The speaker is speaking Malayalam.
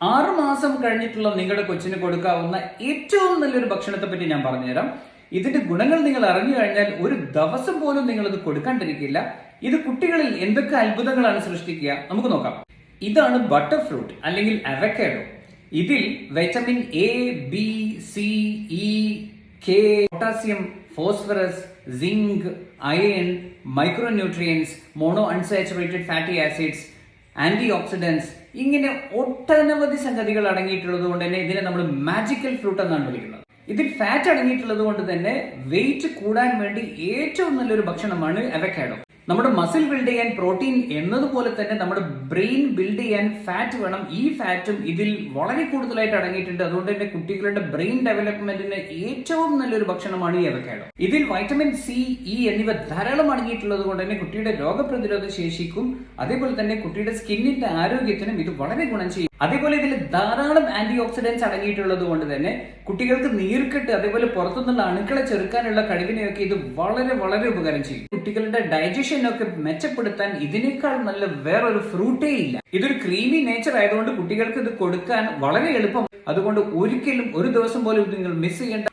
ആറു മാസം കഴിഞ്ഞിട്ടുള്ള നിങ്ങളുടെ കൊച്ചിന് കൊടുക്കാവുന്ന ഏറ്റവും നല്ലൊരു ഭക്ഷണത്തെ പറ്റി ഞാൻ പറഞ്ഞുതരാം. ഇതിന്റെ ഗുണങ്ങൾ നിങ്ങൾ അറിഞ്ഞു കഴിഞ്ഞാൽ ഒരു ദിവസം പോലും നിങ്ങൾ ഇത് കൊടുക്കാണ്ടിരിക്കില്ല. ഇത് കുട്ടികളിൽ എന്തൊക്കെ അത്ഭുതങ്ങളാണ് സൃഷ്ടിക്കുക? നമുക്ക് നോക്കാം. ഇതാണ് ബട്ടർ ഫ്രൂട്ട് അല്ലെങ്കിൽ അവക്കാഡോ ഇതിൽ vitamin A B C E K potassium phosphorus zinc iron micronutrients mono unsaturated fatty acids anti oxidants ഇങ്ങനെ ഒട്ടനവധി സംഗതികൾ അടങ്ങിയിട്ടുള്ളത് കൊണ്ട് തന്നെ ഇതിനെ നമ്മൾ മാജിക്കൽ ഫ്രൂട്ട് എന്നാണ് വിളിക്കുന്നത്. ഇതിൽ ഫാറ്റ് അടങ്ങിയിട്ടുള്ളത് കൊണ്ട് തന്നെ വെയിറ്റ് കൂടാൻ വേണ്ടി ഏറ്റവും നല്ലൊരു ഭക്ഷണമാണ് അവക്കാഡോ നമ്മുടെ മസിൽ ബിൽഡ് ചെയ്യാൻ പ്രോട്ടീൻ എന്നതുപോലെ തന്നെ നമ്മുടെ ബ്രെയിൻ ബിൽഡ് ചെയ്യാൻ ഫാറ്റ് വേണം. ഈ ഫാറ്റും ഇതിൽ വളരെ കൂടുതലായിട്ട് അടങ്ങിയിട്ടുണ്ട്. അതുകൊണ്ട് തന്നെ കുട്ടികളുടെ ബ്രെയിൻ ഡെവലപ്മെന്റിന് ഏറ്റവും നല്ലൊരു ഭക്ഷണമാണ് ഈ അവക്കാഡോ ഇതിൽ വൈറ്റമിൻ സി ഇ എന്നിവ ധാരാളം അടങ്ങിയിട്ടുള്ളത് കൊണ്ട് തന്നെ കുട്ടിയുടെ രോഗപ്രതിരോധ ശേഷിക്കും. അതേപോലെ തന്നെ കുട്ടിയുടെ സ്കിന്നിന്റെ ആരോഗ്യത്തിനും ഇത് വളരെ ഗുണം ചെയ്യും. അതേപോലെ ഇതിൽ ധാരാളം ആന്റി ഓക്സിഡൻസ് അടങ്ങിയിട്ടുള്ളത് കൊണ്ട് തന്നെ കുട്ടികൾക്ക് നീർക്കെട്ട് അതേപോലെ പുറത്തുനിന്നുള്ള അണുക്കളെ ചെറുക്കാനുള്ള കഴിവിനെയൊക്കെ ഇത് വളരെ വളരെ ഉപകാരം ചെയ്യും. കുട്ടികളുടെ ഡൈജഷനൊക്കെ മെച്ചപ്പെടുത്താൻ ഇതിനേക്കാൾ നല്ല വേറൊരു ഫ്രൂട്ടേ ഇല്ല. ഇതൊരു ക്രീമി നേച്ചർ ആയതുകൊണ്ട് കുട്ടികൾക്ക് ഇത് കൊടുക്കാൻ വളരെ എളുപ്പം. അതുകൊണ്ട് ഒരിക്കലും ഒരു ദിവസം പോലും നിങ്ങൾ മിസ് ചെയ്യേണ്ട